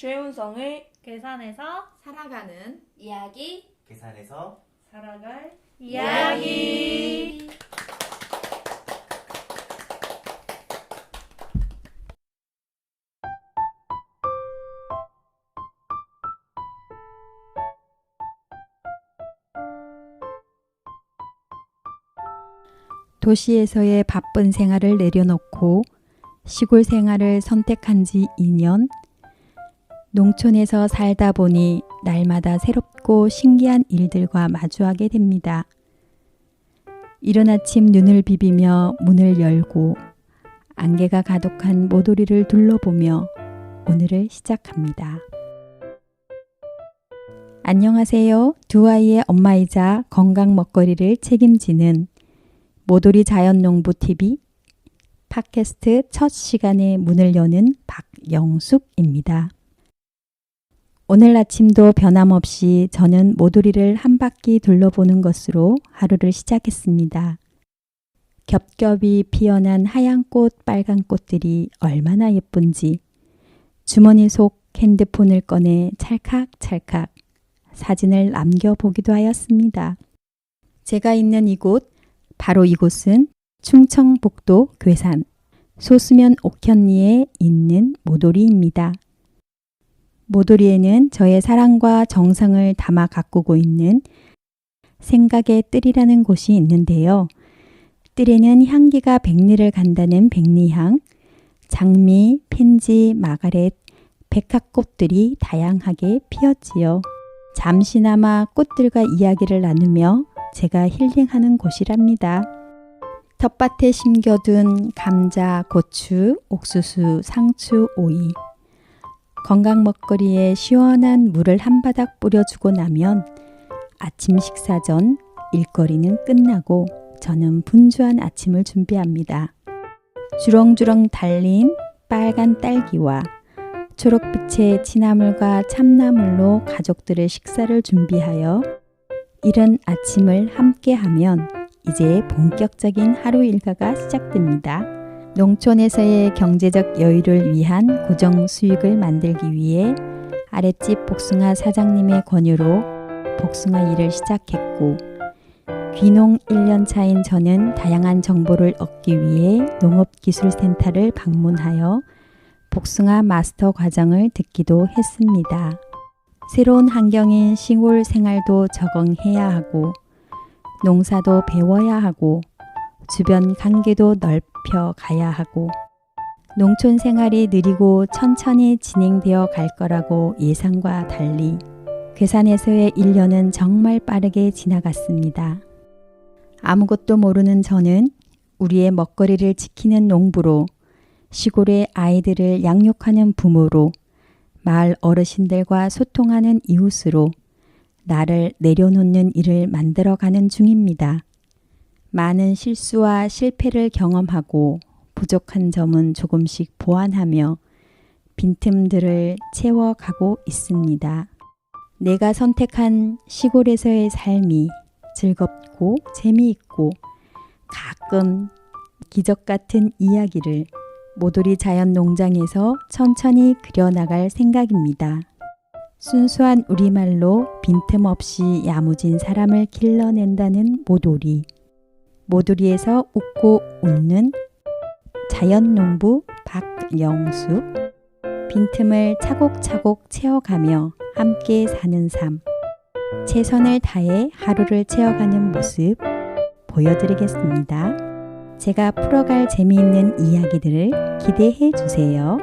최운성의 계산해서 살아가는 이야기 계산해서 살아갈 이야기. 도시에서의 바쁜 생활을 내려놓고 시골 생활을 선택한 지 2년. 농촌에서 살다 보니 날마다 새롭고 신기한 일들과 마주하게 됩니다. 이른 아침 눈을 비비며 문을 열고 안개가 가득한 모도리를 둘러보며 오늘을 시작합니다. 안녕하세요. 두 아이의 엄마이자 건강 먹거리를 책임지는 모도리 자연농부 TV 팟캐스트 첫 시간에 문을 여는 박영숙입니다. 오늘 아침도 변함없이 저는 모도리를 한 바퀴 둘러보는 것으로 하루를 시작했습니다. 겹겹이 피어난 하얀 꽃, 빨간 꽃들이 얼마나 예쁜지 주머니 속 핸드폰을 꺼내 찰칵찰칵 사진을 남겨보기도 하였습니다. 제가 있는 이곳 바로 이곳은 충청북도 괴산 소수면 옥현리에 있는 모도리입니다. 모도리에는 저의 사랑과 정성을 담아 가꾸고 있는 생각의 뜰이라는 곳이 있는데요. 뜰에는 향기가 백리를 간다는 백리향, 장미, 펜지, 마가렛, 백합꽃들이 다양하게 피었지요. 잠시나마 꽃들과 이야기를 나누며 제가 힐링하는 곳이랍니다. 텃밭에 심겨둔 감자, 고추, 옥수수, 상추, 오이. 건강 먹거리에 시원한 물을 한 바닥 뿌려주고 나면 아침 식사 전 일거리는 끝나고 저는 분주한 아침을 준비합니다. 주렁주렁 달린 빨간 딸기와 초록빛의 진나물과 참나물로 가족들의 식사를 준비하여 이른 아침을 함께하면 이제 본격적인 하루 일과가 시작됩니다. 농촌에서의 경제적 여유를 위한 고정 수익을 만들기 위해 아랫집 복숭아 사장님의 권유로 복숭아 일을 시작했고 귀농 1년 차인 저는 다양한 정보를 얻기 위해 농업기술센터를 방문하여 복숭아 마스터 과정을 듣기도 했습니다. 새로운 환경인 시골 생활도 적응해야 하고 농사도 배워야 하고 주변 관계도 넓혀 가야 하고 농촌 생활이 느리고 천천히 진행되어 갈 거라고 예상과 달리 괴산에서의 1년은 정말 빠르게 지나갔습니다. 아무것도 모르는 저는 우리의 먹거리를 지키는 농부로 시골의 아이들을 양육하는 부모로 마을 어르신들과 소통하는 이웃으로 나를 내려놓는 일을 만들어가는 중입니다. 많은 실수와 실패를 경험하고 부족한 점은 조금씩 보완하며 빈틈들을 채워가고 있습니다. 내가 선택한 시골에서의 삶이 즐겁고 재미있고 가끔 기적 같은 이야기를 모도리 자연 농장에서 천천히 그려나갈 생각입니다. 순수한 우리말로 빈틈없이 야무진 사람을 길러낸다는 모도리. 모도리에서 웃고 웃는 자연농부 박영수. 빈틈을 차곡차곡 채워가며 함께 사는 삶. 최선을 다해 하루를 채워가는 모습 보여드리겠습니다. 제가 풀어갈 재미있는 이야기들을 기대해 주세요.